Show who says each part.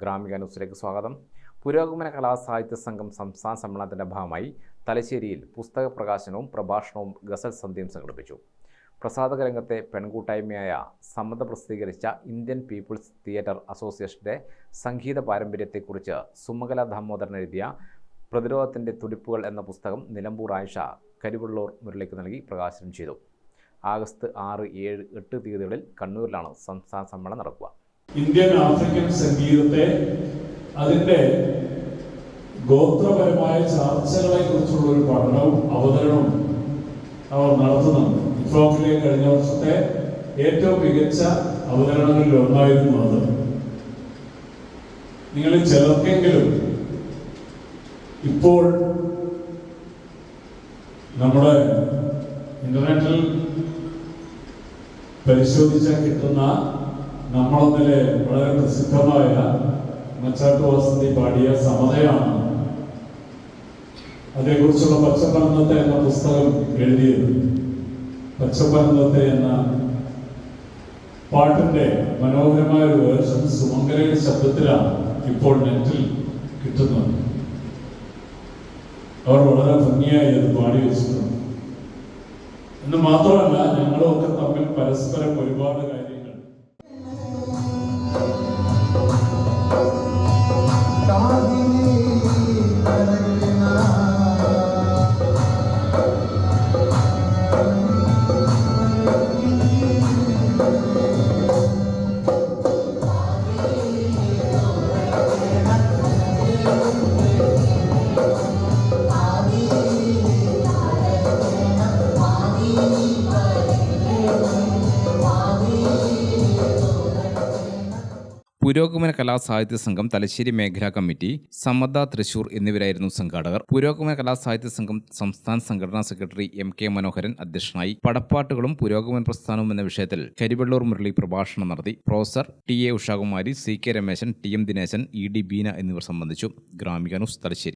Speaker 1: ഗ്രാമിക ന്യൂസിലേക്ക് സ്വാഗതം. പുരോഗമന കലാസാഹിത്യ സംഘം സംസ്ഥാന സമ്മേളനത്തിന്റെ ഭാഗമായി തലശ്ശേരിയിൽ പുസ്തക പ്രകാശനവും പ്രഭാഷണവും ഗസൽ സന്ധ്യയും സംഘടിപ്പിച്ചു. പ്രസാദക രംഗത്തെ പെൺകൂട്ടായ്മയായ സമ്മത പ്രസിദ്ധീകരിച്ച ഇന്ത്യൻ പീപ്പിൾസ് തിയേറ്റർ അസോസിയേഷന്റെ സംഗീത പാരമ്പര്യത്തെക്കുറിച്ച് സുമകല ദാമോദരൻ എഴുതിയ പ്രതിരോധത്തിന്റെ തുടിപ്പുകൾ എന്ന പുസ്തകം നിലമ്പൂർ ആയിഷ കരിവള്ളൂർ മുരളിക്ക് നൽകി പ്രകാശനം ചെയ്തു. ആഗസ്റ്റ് ആറ് ഏഴ് എട്ട് തീയതികളിൽ കണ്ണൂരിലാണ് സംസ്ഥാന സമ്മേളനം നടക്കുക.
Speaker 2: ഇന്ത്യൻ ആഫ്രിക്കൻ സംഗീതത്തെ അതിന്റെ ഗോത്രപരമായ ചർച്ചകളെ കുറിച്ചുള്ള ഒരു പഠനവും അവതരണവും അവർ നടത്തുന്നുണ്ട്. കഴിഞ്ഞ വർഷത്തെ ഏറ്റവും മികച്ച അവതരണങ്ങളിൽ ഒന്നായിരുന്നു അത്. നിങ്ങളിൽ ചിലർക്കെങ്കിലും ഇപ്പോൾ നമ്മുടെ ഇന്റർനെറ്റിൽ പരിശോധിച്ചാൽ കിട്ടുന്ന നമ്മളൊന്നിലെ വളരെ പ്രസിദ്ധമായ മച്ചാട്ട് വസന്തി പാടിയ സമതയാണ്. അതേക്കുറിച്ചുള്ള പച്ചപ്പരന്നത്തെ എന്ന പുസ്തകം എഴുതിയത്. പച്ചപ്പരന്നത്തെ എന്ന പാട്ടിന്റെ മനോഹരമായ ഒരു വേർഷൻ സുമംഗലയുടെ ശബ്ദത്തിലാണ് ഇപ്പോൾ നെറ്റിൽ കിട്ടുന്നത്. അവർ വളരെ ഭംഗിയായി അത് പാടി വെച്ചിട്ടുണ്ട്. എന്ന് മാത്രമല്ല ഞങ്ങളൊക്കെ തമ്മിൽ പരസ്പരം ഒരുപാട് കാര്യങ്ങൾ
Speaker 1: പുരോഗമന കലാസാഹിത്യ സംഘം തലശ്ശേരി മേഖലാ കമ്മിറ്റി സമ്മത തൃശൂർ എന്നിവരായിരുന്നു സംഘാടകർ. പുരോഗമന കലാസാഹിത്യ സംഘം സംസ്ഥാന സംഘടനാ സെക്രട്ടറി എം കെ മനോഹരൻ അധ്യക്ഷനായി പടപ്പാട്ടുകളും പുരോഗമന പ്രസ്ഥാനവും എന്ന വിഷയത്തിൽ കരിവെള്ളൂർ മുരളി പ്രഭാഷണം നടത്തി. Professor T A Ushakumari C K Rameshan T M Dineshan E D Beena എന്നിവർ സംബന്ധിച്ചു. ഗ്രാമിക ന്യൂസ് തലശ്ശേരി.